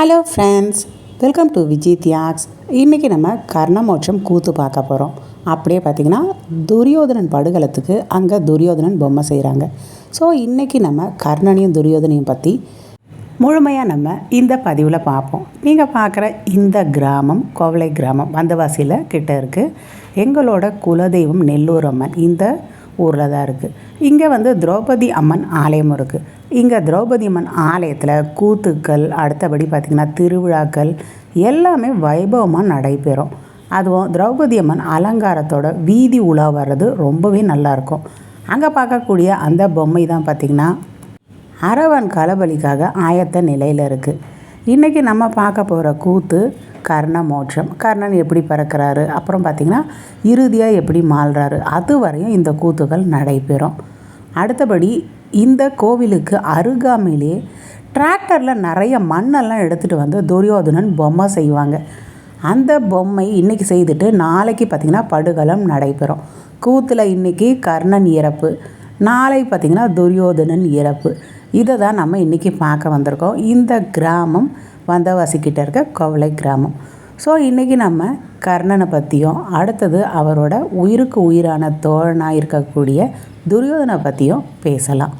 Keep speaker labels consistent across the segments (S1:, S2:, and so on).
S1: Hello friends welcome to Vijay Thiyags இன்றைக்கி நம்ம கர்ணமோட்சம் கூத்து பார்க்க போகிறோம் அப்படியே பார்த்திங்கன்னா துரியோதனன் படுகளத்துக்கு அங்கே துரியோதனன் பொம்மை செய்கிறாங்க ஸோ இன்றைக்கி நம்ம கர்ணனையும் துரியோதனையும் பற்றி முழுமையாக நம்ம இந்த பதிவில் பார்ப்போம். நீங்கள் பார்க்குற இந்த கிராமம் கோவளை கிராமம் வந்தவாசியில் கிட்ட இருக்குது எங்களோட குலதெய்வம் நெல்லூர் அம்மன். இந்த ஊரில் தான் இருக்குது இங்கே வந்து திரௌபதி அம்மன் ஆலயம் இருக்குது இங்கே திரௌபதி அம்மன் ஆலயத்தில் கூத்துக்கள் அடுத்தபடி பார்த்திங்கன்னா திருவிழாக்கள் எல்லாமே வைபவமாக நடைபெறும். அதுவும் திரௌபதி அம்மன் அலங்காரத்தோட வீதி உலா வர்றது ரொம்பவே நல்லாயிருக்கும் அங்கே பார்க்கக்கூடிய அந்த பொம்மை தான் பார்த்திங்கன்னா அரவன் களபலிக்காக ஆயத்த நிலையில் இருக்குது இன்றைக்கி நம்ம பார்க்க போகிற கூத்து கர்ண மோட்சம். கர்ணன் எப்படி பிறக்கிறாரு? அப்புறம் பார்த்திங்கன்னா இறுதியாக எப்படி மாறுறாரு அது வரையும் இந்த கூத்துகள் நடைபெறும். அடுத்தபடி இந்த கோவிலுக்கு அருகாமையிலே டிராக்டரில் நிறைய மண்ணெல்லாம் எடுத்துகிட்டு வந்து துரியோதனன் பொம்மை செய்வாங்க. அந்த பொம்மை இன்றைக்கி செய்துட்டு நாளைக்கு பார்த்திங்கன்னா படுகளம் நடைபெறும். கூத்தில் இன்றைக்கி கர்ணன் இறப்பு. நாளை பார்த்திங்கன்னா துரியோதனன் இறப்பு. இதை தான் நம்ம இன்றைக்கி பார்க்க வந்திருக்கோம். இந்த கிராமம் வந்தவாசிக்கிட்ட இருக்க கவலை கிராமம். ஸோ இன்றைக்கி நம்ம கர்ணனை பற்றியும் அடுத்தது அவரோட உயிருக்கு உயிரான தோழனாக இருக்கக்கூடிய துரியோதனை பற்றியும் பேசலாம்.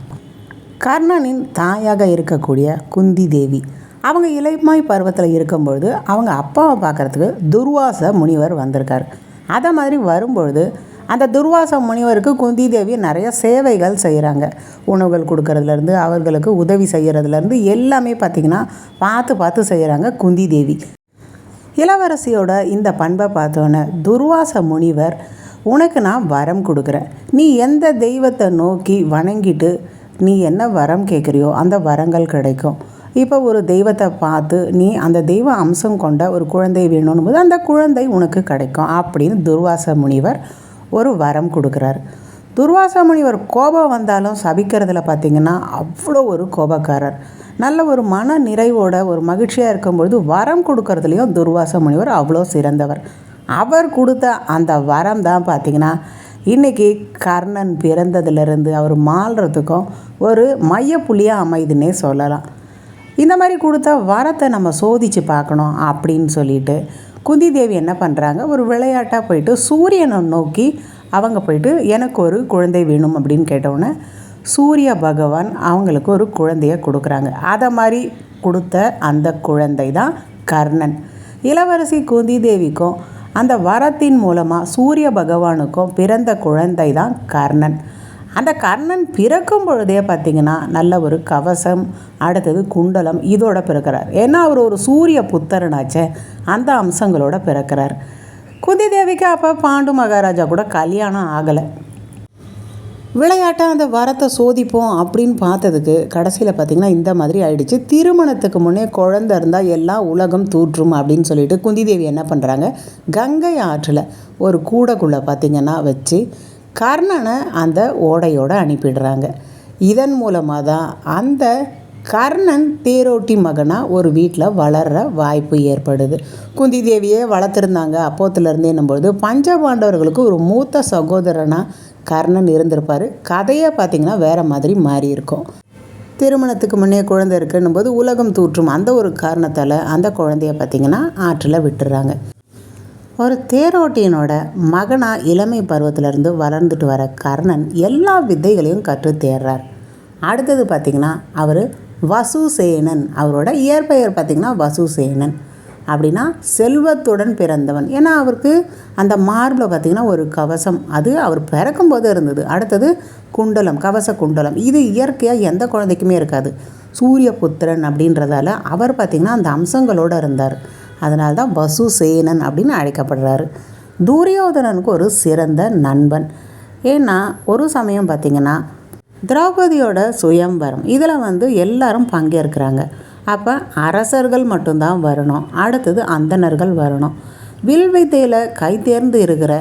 S1: கர்ணனின் தாயாக இருக்கக்கூடிய குந்தி தேவி. அவங்க இளைமாய் பருவத்தில் இருக்கும்பொழுது அவங்க அப்பாவை பார்க்குறதுக்கு துர்வாச முனிவர் வந்திருக்கார். அதை மாதிரி வரும்பொழுது அந்த துர்வாச முனிவருக்கு குந்தி தேவி நிறைய சேவைகள் செய்கிறாங்க. உணவுகள் கொடுக்கறதுலேருந்து அவர்களுக்கு உதவி செய்கிறதுலேருந்து எல்லாமே பார்த்திங்கன்னா பார்த்து பார்த்து செய்கிறாங்க குந்தி தேவி. இளவரசியோட இந்த பண்பை பார்த்தோன்னே துர்வாச முனிவர் உனக்கு நான் வரம் கொடுக்குறேன். நீ எந்த தெய்வத்தை நோக்கி வணங்கிட்டு நீ என்ன வரம் கேட்குறியோ அந்த வரங்கள் கிடைக்கும். இப்போ ஒரு தெய்வத்தை பார்த்து நீ அந்த தெய்வ அம்சம் கொண்ட ஒரு குழந்தை வேணும்னு போது அந்த குழந்தை உனக்கு கிடைக்கும் அப்படின்னு துர்வாச முனிவர் ஒரு வரம் கொடுக்குறாரு. துர்வாச முனிவர் கோபம் வந்தாலும் சபிக்கிறதுல பார்த்திங்கன்னா அவ்வளோ ஒரு கோபக்காரர். நல்ல ஒரு மன நிறைவோட ஒரு மகிழ்ச்சியாக இருக்கும்பொழுது வரம் கொடுக்கறதுலையும் துர்வாச முனிவர் அவ்வளோ சிறந்தவர். அவர் கொடுத்த அந்த வரம் தான் பார்த்திங்கன்னா இன்றைக்கி கர்ணன் பிறந்ததுலேருந்து அவர் மாறுறதுக்கும் ஒரு மையப்புள்ளியாக அமைதுன்னே சொல்லலாம். இந்த மாதிரி கொடுத்த வரத்தை நம்ம சோதித்து பார்க்கணும் அப்படின்னு சொல்லிட்டு குந்தி தேவி என்ன பண்ணுறாங்க ஒரு விளையாட்டாக போயிட்டு சூரியனை நோக்கி அவங்க போயிட்டு எனக்கு ஒரு குழந்தை வேணும் அப்படின்னு கேட்டவுடனே சூரிய பகவான் அவங்களுக்கு ஒரு குழந்தைய கொடுக்குறாங்க. அதை மாதிரி கொடுத்த அந்த குழந்தை தான் கர்ணன். இளவரசி குந்தி தேவிக்கும் அந்த வரத்தின் மூலமாக சூரிய பகவானுக்கும் பிறந்த குழந்தை தான் கர்ணன். அந்த கர்ணன் பிறக்கும் பொழுதே பார்த்திங்கன்னா நல்ல ஒரு கவசம் அடுத்தது குண்டலம் இதோட பிறக்கிறார். ஏன்னா அவர் ஒரு சூரிய புத்தரனாச்சே அந்த அம்சங்களோட பிறக்கிறார். குந்தி தேவிக்கு அப்போ பாண்டு மகாராஜா கூட கல்யாணம் ஆகலை. விளையாட்டாக அந்த வரத்தை சோதிப்போம் அப்படின்னு பார்த்ததுக்கு கடைசியில் பார்த்திங்கன்னா இந்த மாதிரி ஆயிடுச்சு. திருமணத்துக்கு முன்னே குழந்த இருந்தால் எல்லா உலகம் தூற்றும் அப்படின்னு சொல்லிட்டு குந்தி தேவி என்ன பண்ணுறாங்க கங்கை ஆற்றில் ஒரு கூடைக்குள்ளே பார்த்திங்கன்னா வச்சு கர்ணனை அந்த ஓடையோடு அனுப்பிடுறாங்க. இதன் மூலமாக தான் அந்த கர்ணன் தேரோட்டி மகனாக ஒரு வீட்டில் வளர்கிற வாய்ப்பு ஏற்படுது. குந்தி தேவியே வளர்த்துருந்தாங்க. அப்போத்துலேருந்து என்னும்பொழுது பஞ்சபாண்டவர்களுக்கு ஒரு மூத்த சகோதரனாக கர்ணன் இருந்திருப்பார். கதையை பார்த்திங்கன்னா வேறு மாதிரி மாறி இருக்கும். திருமணத்துக்கு முன்னே குழந்தை இருக்குன்னும் போது உலகம் தூற்றும் அந்த ஒரு காரணத்தால் அந்த குழந்தைய பார்த்திங்கன்னா ஆற்றில் விட்டுறாங்க. ஒரு தேரோட்டியனோட மகனாக இளமை பருவத்திலேருந்து வளர்ந்துட்டு வர கர்ணன் எல்லா வித்தைகளையும் கற்று தேர்றார். அடுத்தது பார்த்திங்கன்னா அவர் வசுசேனன். அவரோட இயற்பெயர் பார்த்திங்கன்னா வசுசேனன். அப்படின்னா செல்வத்துடன் பிறந்தவன். ஏன்னா அவருக்கு அந்த மார்பில் பார்த்திங்கன்னா ஒரு கவசம். அது அவர் பிறக்கும்போது இருந்தது. அடுத்தது குண்டலம் கவச குண்டலம். இது இயற்கையாக எந்த குழந்தைக்குமே இருக்காது. சூரிய புத்திரன் அப்படின்றதால அவர் பார்த்திங்கன்னா அந்த அம்சங்களோடு இருந்தார். அதனால தான் வசுசேனன் அப்படின்னு அழைக்கப்படுறாரு. துரியோதனனுக்கு ஒரு சிறந்த நண்பன். ஏன்னா ஒரு சமயம் பார்த்திங்கன்னா திரௌபதியோட சுயம்வரம் இதில் வந்து எல்லாரும் பங்கேற்கிறாங்க. அப்போ அரசர்கள் மட்டும்தான் வரணும். அடுத்தது அந்தணர்கள் வரணும். வில் வித்தையில் கை தேர்ந்து இருக்கிற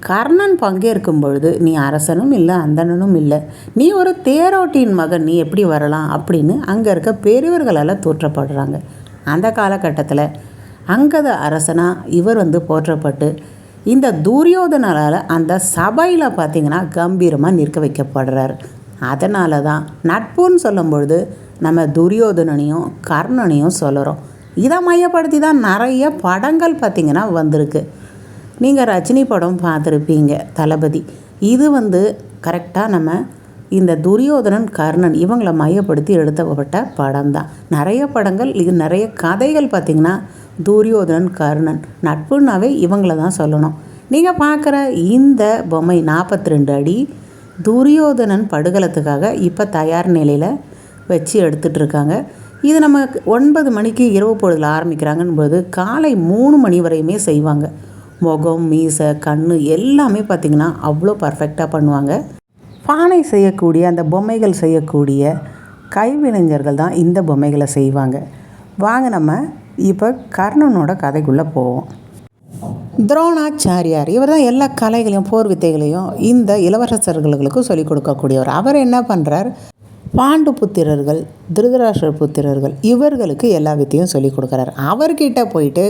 S1: கர்ணன் பங்கேற்கும் பொழுது நீ அரசனும் இல்லை அந்தணனும் இல்லை. நீ ஒரு தேரோட்டியின் மகன் நீ எப்படி வரலாம்? அப்படின்னு அங்கே இருக்க பெரியவர்களால் தோற்றப்படுறாங்க. அந்த காலகட்டத்தில் அங்கத அரசனாக இவர் வந்து போற்றப்பட்டு இந்த துரியோதனால் அந்த சபையில் பார்த்திங்கன்னா கம்பீரமாக நிற்க வைக்கப்படுறார். அதனால தான் நட்புன்னு சொல்லும்பொழுது நம்ம துரியோதனனையும் கர்ணனையும் சொல்லுறோம். இதை மையப்படுத்தி தான் நிறைய படங்கள் பார்த்திங்கன்னா வந்திருக்கு. நீங்கள் ரஜினி படம் பார்த்துருப்பீங்க தளபதி. இது வந்து கரெக்டாக நம்ம இந்த துரியோதனன் கர்ணன் இவங்களை மையப்படுத்தி எடுத்தப்பட்ட படம் தான் நிறைய படங்கள் இது நிறைய கதைகள் பார்த்திங்கன்னா துரியோதனன் கர்ணன் நட்புன்னாவே இவங்கள தான் சொல்லணும். நீங்கள் பார்க்குற இந்த பொம்மை நாற்பத்தி ரெண்டு அடி துரியோதனன் படுகலத்துக்காக இப்போ தயார் நிலையில் வச்சு எடுத்துகிட்ருக்காங்க இது நம்ம ஒன்பது மணிக்கு இரவு பொழுதில் ஆரம்பிக்கிறாங்கன்னு போது காலை மூணு மணி வரையுமே செய்வாங்க. முகம் மீசை கண் எல்லாமே பார்த்திங்கன்னா அவ்வளோ பர்ஃபெக்டாக பண்ணுவாங்க. பானை செய்யக்கூடிய அந்த பொம்மைகள் செய்யக்கூடிய கைவினைஞர்கள் தான் இந்த பொம்மைகளை செய்வாங்க. வாங்க நம்ம இப்போ கர்ணனோட கதைக்குள்ளே போவோம். துரோணாச்சாரியார் இவர் தான் எல்லா கலைகளையும் போர் வித்தைகளையும் இந்த இளவரசர்களுக்கும் சொல்லிக் கொடுக்கக்கூடியவர். அவர் என்ன பண்ணுறார் பாண்டு புத்திரர்கள் திருதராஷ்டிர புத்திரர்கள் இவர்களுக்கு எல்லா வித்தையும் சொல்லிக் கொடுக்குறாரு. அவர்கிட்ட போயிட்டு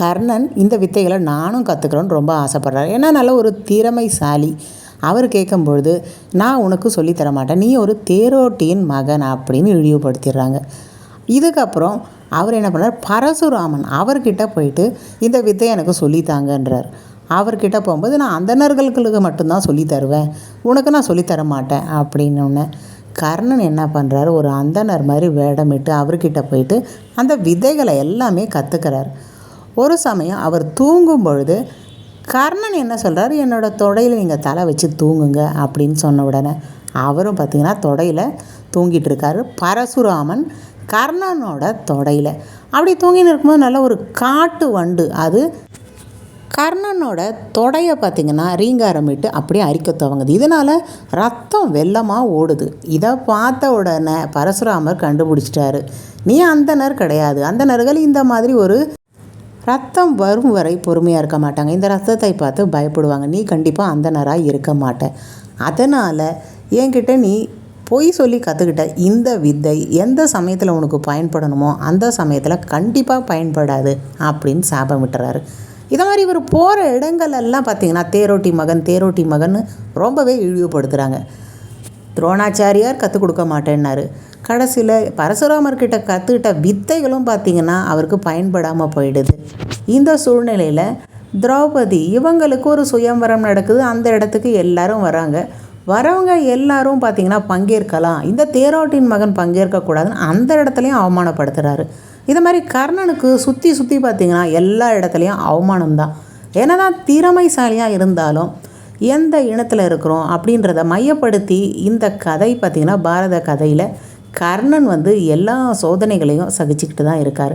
S1: கர்ணன் இந்த வித்தைகளை நானும் கற்றுக்கிறோன்னு ரொம்ப ஆசைப்பட்றாரு. ஏன்னா நல்ல ஒரு திறமைசாலி. அவர் கேட்கும்பொழுது நான் உனக்கு சொல்லித்தர மாட்டேன் நீ ஒரு தேரோட்டியின் மகன் அப்படின்னு இழிவுபடுத்திடுறாங்க. இதுக்கப்புறம் அவர் என்ன பண்ணார் பரசுராமன் அவர்கிட்ட போயிட்டு இந்த வித்தை எனக்கு சொல்லித்தாங்கன்றார் அவர்கிட்ட போகும்போது நான் அந்தணர்களுக்கு மட்டும்தான் சொல்லி தருவேன். உனக்கு நான் சொல்லித்தர மாட்டேன் அப்படின்னு கர்ணன் என்ன பண்ணுறாரு? ஒரு அந்தனர் மாதிரி வேடமிட்டு அவர்கிட்ட போயிட்டு அந்த விதைகளை எல்லாமே கற்றுக்கிறார் ஒரு சமயம் அவர் தூங்கும் பொழுது கர்ணன் என்ன சொல்கிறார் என்னோட தொடையில் நீங்கள் தலை வச்சு தூங்குங்க அப்படின்னு சொன்ன உடனே அவரும் பார்த்திங்கன்னா தொடையில் தூங்கிட்டு இருக்காரு. பரசுராமன் கர்ணனோட தொடையில். அப்படி தூங்கின்னு இருக்கும்போது நல்ல ஒரு காட்டு வண்டு. அது கர்ணனோட தொடையை பார்த்திங்கன்னா ரீங்காரமிட்டு அப்படியே அரிக்க துவங்குது. இதனால் ரத்தம் வெள்ளமாக ஓடுது. இதை பார்த்த உடனே பரசுராமர் கண்டுபிடிச்சிட்டாரு. நீ அந்தனர் கிடையாது. அந்தனர்கள் இந்த மாதிரி ஒரு ரத்தம் வரும் வரை பொறுமையாக இருக்க மாட்டாங்க. இந்த ரத்தத்தை பார்த்து பயப்படுவாங்க. நீ கண்டிப்பாக அந்தனராக இருக்க மாட்ட. அதனால் என்கிட்ட நீ பொய் சொல்லி கற்றுக்கிட்ட இந்த வித்தை எந்த சமயத்தில் உனக்கு பயன்படணுமோ அந்த சமயத்தில் கண்டிப்பாக பயன்படாது அப்படின்னு சாபம் விட்டுறாரு. இதை மாதிரி இவர் போகிற இடங்கள் எல்லாம் பார்த்தீங்கன்னா தேரோட்டி மகன் தேரோட்டி மகன் ரொம்பவே இழிவுபடுத்துகிறாங்க துரோணாச்சாரியார் கற்றுக் கொடுக்க மாட்டேன்னாரு. கடைசியில் பரசுராமர்கிட்ட கற்றுக்கிட்ட வித்தைகளும் பார்த்திங்கன்னா அவருக்கு பயன்படாமல் போயிடுது. இந்த சூழ்நிலையில் திரௌபதி இவங்களுக்கு ஒரு சுயம்பரம் நடக்குது. அந்த இடத்துக்கு எல்லாரும் வராங்க. வரவங்க எல்லாரும் பார்த்திங்கன்னா பங்கேற்கலாம். இந்த தேரோட்டின் மகன் பங்கேற்கக்கூடாதுன்னு அந்த இடத்துலையும் அவமானப்படுத்துகிறாரு இது மாதிரி கர்ணனுக்கு சுற்றி சுற்றி பார்த்திங்கன்னா எல்லா இடத்துலையும் அவமானம் தான் என்னதான் திறமைசாலியாக இருந்தாலும் எந்த இனத்தில் இருக்கிறோம் அப்படின்றத மையப்படுத்தி இந்த கதை பார்த்திங்கன்னா பாரத கதையில் கர்ணன் வந்து எல்லா சோதனைகளையும் சகிச்சுக்கிட்டு தான் இருக்கார்.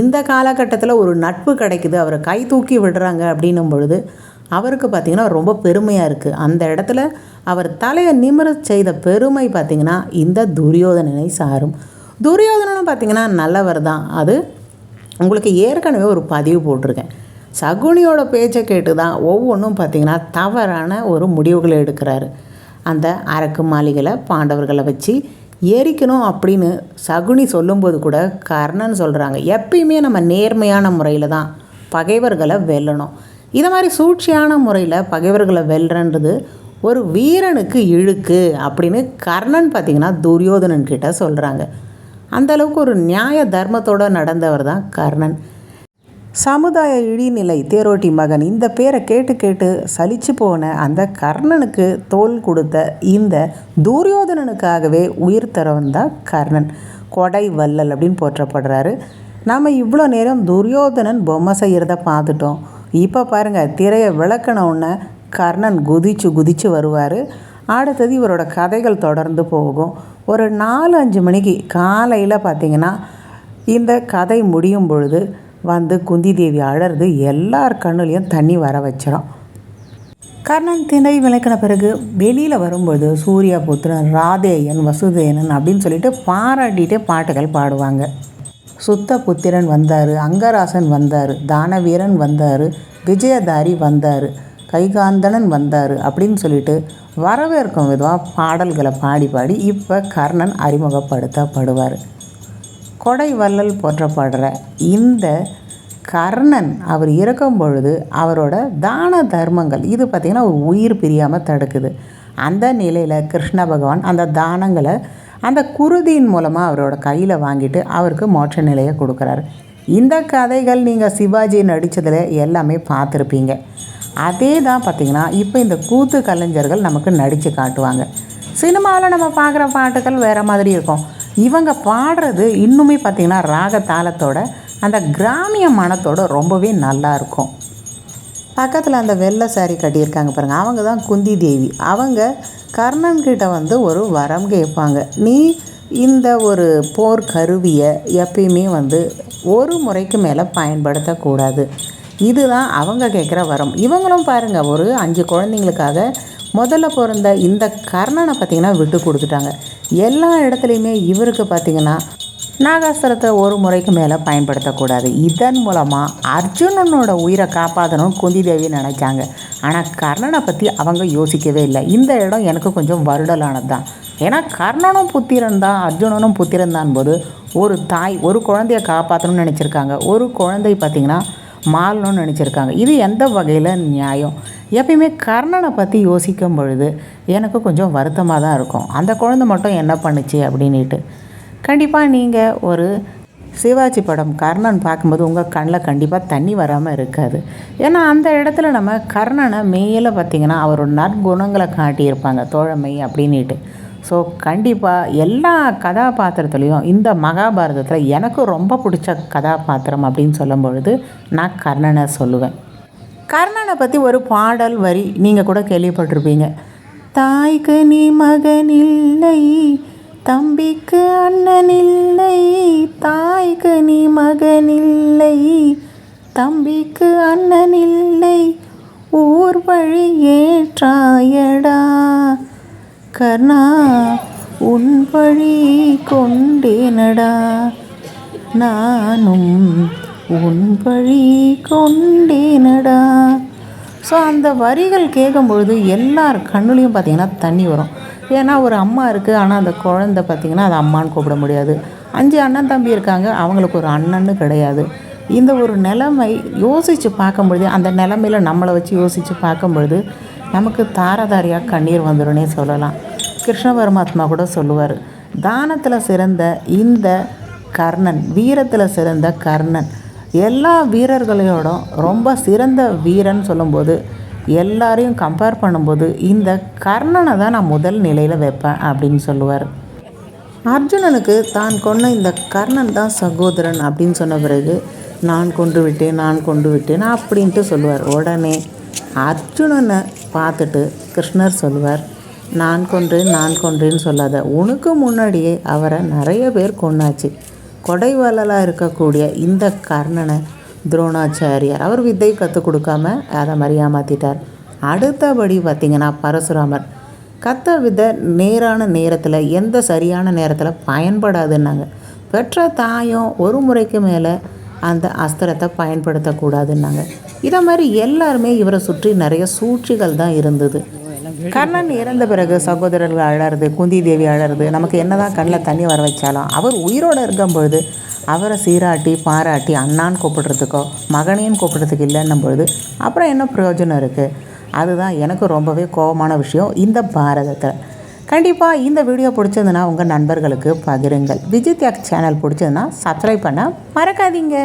S1: இந்த காலகட்டத்தில் ஒரு நட்பு கிடைக்குது. அவரை கை தூக்கி விடுறாங்க அப்படின்னும் பொழுது அவருக்கு பார்த்திங்கன்னா ரொம்ப பெருமையாக இருக்குது அந்த இடத்துல அவர் தலையை நிமிர செய்த பெருமை பார்த்திங்கன்னா இந்த துரியோதனனை சாரும். துரியோதனனும் பார்த்திங்கன்னா நல்லவர் தான். அது உங்களுக்கு ஏற்கனவே ஒரு பதிவு போட்டிருக்கேன். சகுனியோட பேச்சை கேட்டு தான் ஒவ்வொன்றும் பார்த்திங்கன்னா தவறான ஒரு முடிவுகளை எடுக்கிறாரு. அந்த அரக்கு மாளிகளை பாண்டவர்களை வச்சு எரிக்கணும் அப்படின்னு சகுனி சொல்லும்போது கூட கர்ணன் சொல்கிறாங்க எப்பயுமே நம்ம நேர்மையான முறையில் தான் பகைவர்களை வெல்லணும். இதை மாதிரி சூழ்ச்சியான முறையில் பகைவர்களை வெல்றன்றது ஒரு வீரனுக்கு இழுக்கு அப்படின்னு கர்ணன் பார்த்திங்கன்னா துரியோதனன் கிட்ட சொல்கிறாங்க அந்தளவுக்கு ஒரு நியாய தர்மத்தோடு நடந்தவர் தான் கர்ணன். சமுதாய இழிநிலை தேரோட்டி மகன் இந்த பேரை கேட்டு கேட்டு சலிச்சு போன அந்த கர்ணனுக்கு தோல் கொடுத்த இந்த துரியோதனனுக்காகவே உயிர் தரவன் தான் கர்ணன். கொடை வல்லல் அப்படின்னு போற்றப்படுறாரு. நம்ம இவ்வளோ நேரம் துரியோதனன் பொம்மை செய்கிறத பார்த்துட்டோம். இப்போ பாருங்கள் திரையை விளக்கணவுன்ன கர்ணன் குதிச்சு குதிச்சு வருவார். அடுத்தது இவரோட கதைகள் தொடர்ந்து போகும். ஒரு நாலு அஞ்சு மணிக்கு காலையில் பார்த்திங்கன்னா இந்த கதை முடியும் பொழுது வந்து குந்தி தேவி அழறது எல்லார் கண்ணுலேயும் தண்ணி வர வச்சிடும் கர்ணன் திணை விளக்கின பிறகு வெளியில் வரும்போது சூர்யா புத்திரன் ராதேயன் வசுதேனன் அப்படின்னு சொல்லிட்டு பாராட்டிகிட்டே பாட்டுகள் பாடுவாங்க. சுத்த புத்திரன் வந்தார் அங்கராசன் வந்தார் தானவீரன் வந்தார் விஜயதாரி வந்தார் கைகாந்தனன் வந்தார் அப்படின்னு சொல்லிட்டு வரவேற்கும் விதமாக பாடல்களை பாடி பாடி இப்போ கர்ணன் அறிமுகப்படுத்தப்படுவார். கொடை வள்ளல் போற்றப்படுற இந்த கர்ணன் அவர் இறக்கும் பொழுது அவரோட தான தர்மங்கள் இது பார்த்திங்கன்னா ஒரு உயிர் பிரியாமல் தடுக்குது. அந்த நிலையில் கிருஷ்ண பகவான் அந்த தானங்களை அந்த குருதியின் மூலமாக அவரோட கையில் வாங்கிட்டு அவருக்கு மோட்ச நிலையை கொடுக்குறாரு. இந்த கதைகள் நீங்கள் சிவாஜி நடித்ததில் எல்லாமே பார்த்துருப்பீங்க. அதே தான் பார்த்திங்கன்னா இப்போ இந்த கூத்து கலைஞர்கள் நமக்கு நடித்து காட்டுவாங்க. சினிமாவில் நம்ம பார்க்குற பாட்டுகள் வேறு மாதிரி இருக்கும். இவங்க பாடுறது இன்னுமே பார்த்திங்கன்னா ராக தாளத்தோட அந்த கிராமிய மனத்தோட ரொம்பவே நல்லா இருக்கும். பக்கத்தில் அந்த வெள்ளை சாரி கட்டியிருக்காங்க பாருங்கள் அவங்க தான் குந்தி தேவி. அவங்க கர்ணன்கிட்ட வந்து ஒரு வரம் கேட்பாங்க. நீ இந்த ஒரு போர் கருவியை எப்பயுமே வந்து ஒரு முறைக்கு மேலே பயன்படுத்தக்கூடாது. இதுதான் அவங்க கேட்குற வரம். இவங்களும் பாருங்கள் ஒரு அஞ்சு குழந்தைங்களுக்காக முதல்ல பிறந்த இந்த கர்ணனை பார்த்திங்கன்னா விட்டு கொடுத்துட்டாங்க. எல்லா இடத்துலையுமே இவருக்கு பார்த்திங்கன்னா நாகாஸ்திரத்தை ஒரு முறைக்கு மேலே பயன்படுத்தக்கூடாது. இதன் மூலமாக அர்ஜுனனோட உயிரை காப்பாற்றணும்னு குந்தி தேவி நினச்சாங்க. ஆனால் கர்ணனை பற்றி அவங்க யோசிக்கவே இல்லை. இந்த இடம் எனக்கு கொஞ்சம் வருடலானது தான். ஏன்னா கர்ணனும் புத்திரன் தான் அர்ஜுனனும் புத்திரன் தான் போது ஒரு தாய் ஒரு குழந்தைய காப்பாற்றணும்னு நினச்சிருக்காங்க. ஒரு குழந்தை பார்த்திங்கன்னா மாறணும்னு நினச்சிருக்காங்க. இது எந்த வகையில் நியாயம்? எப்பயுமே கர்ணனை பற்றி யோசிக்கும் பொழுது எனக்கு கொஞ்சம் வருத்தமாக தான் இருக்கும். அந்த குழந்தை மட்டும் என்ன பண்ணுச்சு அப்படின்ட்டு கண்டிப்பாக நீங்கள் ஒரு சிவாஜி படம் கர்ணன் பார்க்கும்போது உங்கள் கண்ணில் கண்டிப்பாக தண்ணி வராமல் இருக்காது. ஏன்னா அந்த இடத்துல நம்ம கர்ணனை மேலே பார்த்திங்கன்னா அவரோட நற்குணங்களை காட்டியிருப்பாங்க தோழமை அப்படின்ட்டு ஸோ கண்டிப்பாக எல்லா கதாபாத்திரத்துலேயும் இந்த மகாபாரதத்தில் எனக்கு ரொம்ப பிடிச்ச கதாபாத்திரம் அப்படின்னு சொல்லும் பொழுது நான் கர்ணனை சொல்லுவேன். கர்ணனை பற்றி ஒரு பாடல் வரி நீங்கள் கூட கேள்விப்பட்டிருப்பீங்க. தாய்க்கு நீ மகனில்லை தம்பிக்கு அண்ணனில்லை தாய்க்கு நீ மகனில்லை தம்பிக்கு அண்ணனில்லை ஊர் வழி ஏற்றாயடா கர்ணா உன் வழி கொண்டேனடா. நானும் உன் வழி கொண்டேனடா. ஸோ அந்த வரிகள் கேட்கும்பொழுது எல்லார் கண்ணுலேயும் பார்த்திங்கன்னா தண்ணி வரும். ஏன்னா ஒரு அம்மா இருக்குது ஆனால் அந்த குழந்த பார்த்திங்கன்னா அது அம்மான்னு கூப்பிட முடியாது. அஞ்சு அண்ணன் தம்பி இருக்காங்க. அவங்களுக்கு ஒரு அண்ணன்னு கிடையாது. இந்த ஒரு நிலைமை யோசித்து பார்க்கும்பொழுது அந்த நிலமையில் நம்மளை வச்சு யோசித்து பார்க்கும்பொழுது நமக்கு தாரதாரியாக கண்ணீர் வந்துடும்னே சொல்லலாம். கிருஷ்ண பரமாத்மா கூட சொல்லுவார் தானத்தில் சிறந்த இந்த கர்ணன் வீரத்தில் சிறந்த கர்ணன். எல்லா வீரர்களையோடும் ரொம்ப சிறந்த வீரன் சொல்லும்போது எல்லாரையும் கம்பேர் பண்ணும்போது இந்த கர்ணனை தான் நான் முதல் நிலையில் வைப்பேன் அப்படின்னு சொல்லுவார். அர்ஜுனனுக்கு தான் கொன்ன இந்த கர்ணன் தான் சகோதரன் அப்படின்னு சொன்ன பிறகு நான் கொண்டு விட்டேன் நான் கொண்டு விட்டேன் அப்படின்ட்டு சொல்லுவார். உடனே அர்ஜுனனை பார்த்துட்டு கிருஷ்ணர் சொல்லுவார் நான் கொன்றேன் நான் கொன்றேன்னு சொல்லாத. உனக்கு முன்னாடியே அவரை நிறைய பேர் கொண்டாச்சு கொடைவாளலாக இருக்கக்கூடிய இந்த கர்ணனை துரோணாச்சாரியார் அவர் வித்தை கற்றுக் கொடுக்காம அதை மாதிரி ஏமாற்றிட்டார் அடுத்தபடி பார்த்திங்கன்னா பரசுராமர். கத்த விதை நேரான நேரத்தில் எந்த சரியான நேரத்தில் பயன்படாதுன்னாங்க. பெற்ற தாயும் ஒரு முறைக்கு மேலே அந்த அஸ்திரத்தை பயன்படுத்தக்கூடாதுன்னாங்க. இதை மாதிரி எல்லாருமே இவரை சுற்றி நிறைய சூழ்ச்சிகள் தான் இருந்தது. கர்ணன் இறந்த பிறகு சகோதரர்கள் அழறது குந்தி தேவி அழறது நமக்கு என்னதான் கண்ணில் தண்ணி வர வச்சாலும் அவர் உயிரோடு இருக்கும்பொழுது அவரை சீராட்டி பாராட்டி அண்ணான்னு கூப்பிடுறதுக்கோ மகனையும் கூப்பிடுறதுக்கு இல்லைன்னும் பொழுது அப்புறம் என்ன பிரயோஜனம் இருக்குது அதுதான் எனக்கு ரொம்பவே கோபமான விஷயம் இந்த பாரதத்தில். கண்டிப்பாக இந்த வீடியோ பிடிச்சதுன்னா உங்கள் நண்பர்களுக்கு பகிருங்கள். விஜய் தியாக் சேனல் பிடிச்சதுன்னா சப்ஸ்கிரைப் பண்ண மறக்காதீங்க.